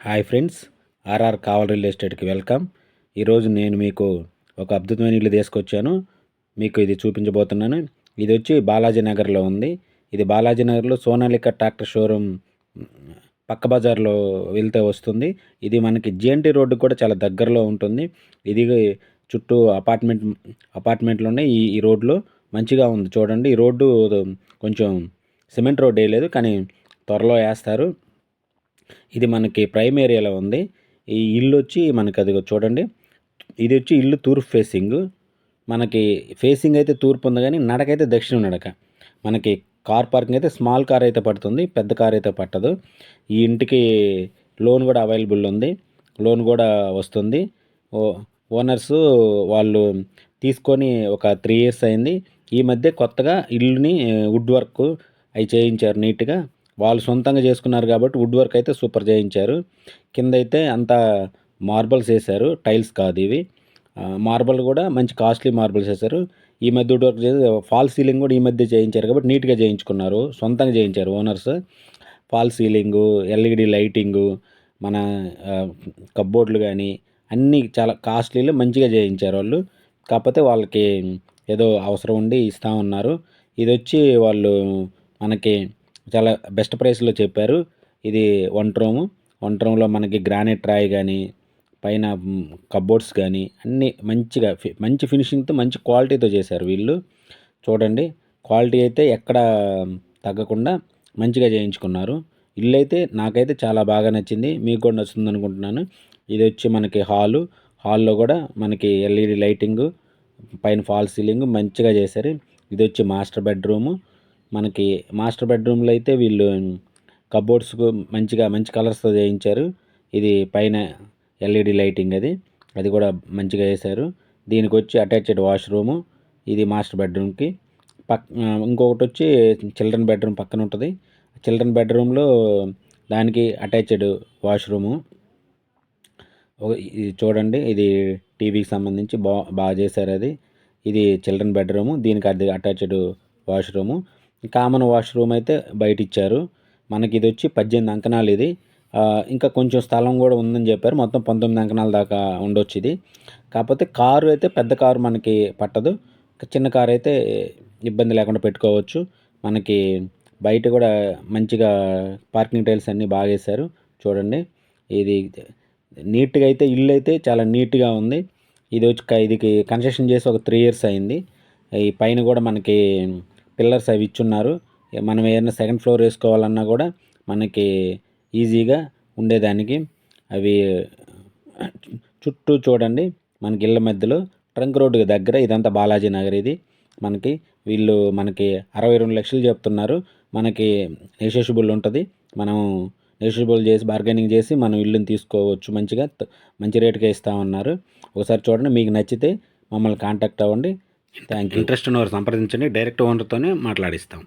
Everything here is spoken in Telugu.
హాయ్ ఫ్రెండ్స్ ఆర్ఆర్ కావల్ రియల్ ఎస్టేట్కి వెల్కమ్. ఈరోజు నేను మీకు ఒక అద్భుతమైన ఇల్లు తీసుకొచ్చాను. మీకు ఇది చూపించబోతున్నాను. ఇది వచ్చి బాలాజీ నగర్లో ఉంది. ఇది బాలాజీ నగర్లో సోనాలిక ట్రాక్టర్ షోరూమ్ పక్క బజార్లో వెళ్తే వస్తుంది. ఇది మనకి జేఎన్టీ రోడ్డు కూడా చాలా దగ్గరలో ఉంటుంది. ఇది చుట్టూ అపార్ట్మెంట్ అపార్ట్మెంట్లు ఉన్నాయి ఈ ఈ రోడ్లో. మంచిగా ఉంది చూడండి. ఈ రోడ్డు కొంచెం సిమెంట్ రోడ్ వేయలేదు కానీ త్వరలో వేస్తారు. ఇది మనకి ప్రైమ్ ఏరియాలో ఉంది. ఈ ఇల్లు వచ్చి మనకి అది చూడండి. ఇది వచ్చి ఇల్లు తూర్పు ఫేసింగ్ మనకి ఫేసింగ్ అయితే తూర్పు ఉంది కానీ నడకైతే దక్షిణం నడక. మనకి కార్ పార్కింగ్ అయితే స్మాల్ కార్ అయితే పడుతుంది. పెద్ద కార్ అయితే పట్టదు. ఈ ఇంటికి లోన్ కూడా అవైలబుల్ ఉంది. లోన్ కూడా వస్తుంది. ఓ ఓనర్స్ వాళ్ళు తీసుకొని ఒక త్రీ ఇయర్స్ అయింది. ఈ మధ్య కొత్తగా ఇల్లుని వుడ్ వర్క్ అవి చేయించారు నీట్గా వాళ్ళు సొంతంగా చేసుకున్నారు కాబట్టి వుడ్ వర్క్ అయితే సూపర్ చేయించారు. కింద అయితే అంతా మార్బల్స్ వేశారు. టైల్స్ కాదు ఇవి. మార్బల్ కూడా మంచి కాస్ట్లీ మార్బల్స్ వేశారు. ఈ మధ్య వుడ్ వర్క్ చేసి ఫాల్ సీలింగ్ కూడా ఈ మధ్య చేయించారు కాబట్టి నీట్గా చేయించుకున్నారు. సొంతంగా చేయించారు owners. Fall ceiling LED lighting మన కబ్బోర్డ్లు కానీ అన్నీ చాలా కాస్ట్లీలో మంచిగా చేయించారు వాళ్ళు. కాకపోతే వాళ్ళకి ఏదో అవసరం ఉండి ఇస్తూ ఉన్నారు. ఇది వచ్చి వాళ్ళు మనకి చాలా బెస్ట్ ప్రైస్లో చెప్పారు. ఇది వన్ రూము వన్ రూమ్లో మనకి గ్రానైట్ రాయి కానీ పైన కబోర్డ్స్ కానీ అన్నీ మంచిగా మంచి ఫినిషింగ్తో మంచి క్వాలిటీతో చేశారు వీళ్ళు. చూడండి క్వాలిటీ అయితే ఎక్కడ తగ్గకుండా మంచిగా చేయించుకున్నారు. ఇల్లు అయితే నాకైతే చాలా బాగా నచ్చింది. మీకు కూడా నచ్చుతుంది అనుకుంటున్నాను. ఇది వచ్చి మనకి హాలు హాల్లో కూడా మనకి ఎల్ఈడి లైటింగు పైన ఫాల్ సీలింగ్ మంచిగా చేశారు. ఇది వచ్చి మాస్టర్ బెడ్రూము మనకి మాస్టర్ బెడ్రూమ్లో అయితే వీళ్ళు కబోర్డ్స్ మంచిగా మంచి కలర్స్తో చేయించారు. ఇది పైన ఎల్ఈడి లైటింగ్ అది. అది కూడా మంచిగా వేశారు దీనికి వచ్చి అటాచ్డ్ వాష్రూము. ఇది మాస్టర్ బెడ్రూమ్కి. పక్ ఇంకొకటి వచ్చి చిల్డ్రన్ బెడ్రూమ్ పక్కన ఉంటుంది. చిల్డ్రన్ బెడ్రూమ్లో దానికి అటాచ్డ్ వాష్రూము. ఇది చూడండి. ఇది టీవీకి సంబంధించి బా బాగా చేశారు అది. ఇది చిల్డ్రన్ బెడ్రూము. దీనికి అది అటాచ్డ్ వాష్రూము. కామన్ వాష్రూమ్ అయితే బయట ఇచ్చారు మనకి ఇది వచ్చి పద్దెనిమిది అంకణాలు ఇది ఇంకా కొంచెం స్థలం కూడా ఉందని చెప్పారు. మొత్తం పంతొమ్మిది అంకణాల దాకా ఉండొచ్చు ఇది కాకపోతే కారు అయితే పెద్ద కారు మనకి పట్టదు. చిన్న కారు అయితే ఇబ్బంది లేకుండా పెట్టుకోవచ్చు. మనకి బయట కూడా మంచిగా పార్కింగ్ టైల్స్ అన్నీ బాగా వేశారు చూడండి. ఇది నీట్గా అయితే ఇల్లు అయితే చాలా నీట్గా ఉంది. ఇది వచ్చి ఇదికి కన్స్ట్రక్షన్ చేసి ఒక త్రీ ఇయర్స్ అయింది. ఈ పైన కూడా మనకి పిల్లర్స్ అవి ఇచ్చున్నారు. మనం ఏదైనా సెకండ్ ఫ్లోర్ వేసుకోవాలన్నా కూడా మనకి ఈజీగా ఉండేదానికి అవి చుట్టూ చూడండి మనకి ఇళ్ళ మధ్యలో ట్రంక్ రోడ్డు దగ్గర ఇదంతా బాలాజీ నగర్ ఇది. మనకి వీళ్ళు మనకి అరవై రెండు లక్షలు చెప్తున్నారు. మనకి నెగోషియబుల్ ఉంటుంది. మనం నెగోషియబుల్ చేసి బార్గెనింగ్ చేసి మనం ఇల్లుని తీసుకోవచ్చు మంచిగా మంచి రేటుకే ఇస్తామన్నారు. ఒకసారి చూడండి మీకు నచ్చితే మమ్మల్ని కాంటాక్ట్ అవ్వండి. థ్యాంక్ యూ ఇంట్రెస్ట్ ఉన్నవారు సంప్రదించండి. డైరెక్ట్ ఓనర్తోనే మాట్లాడిస్తాం.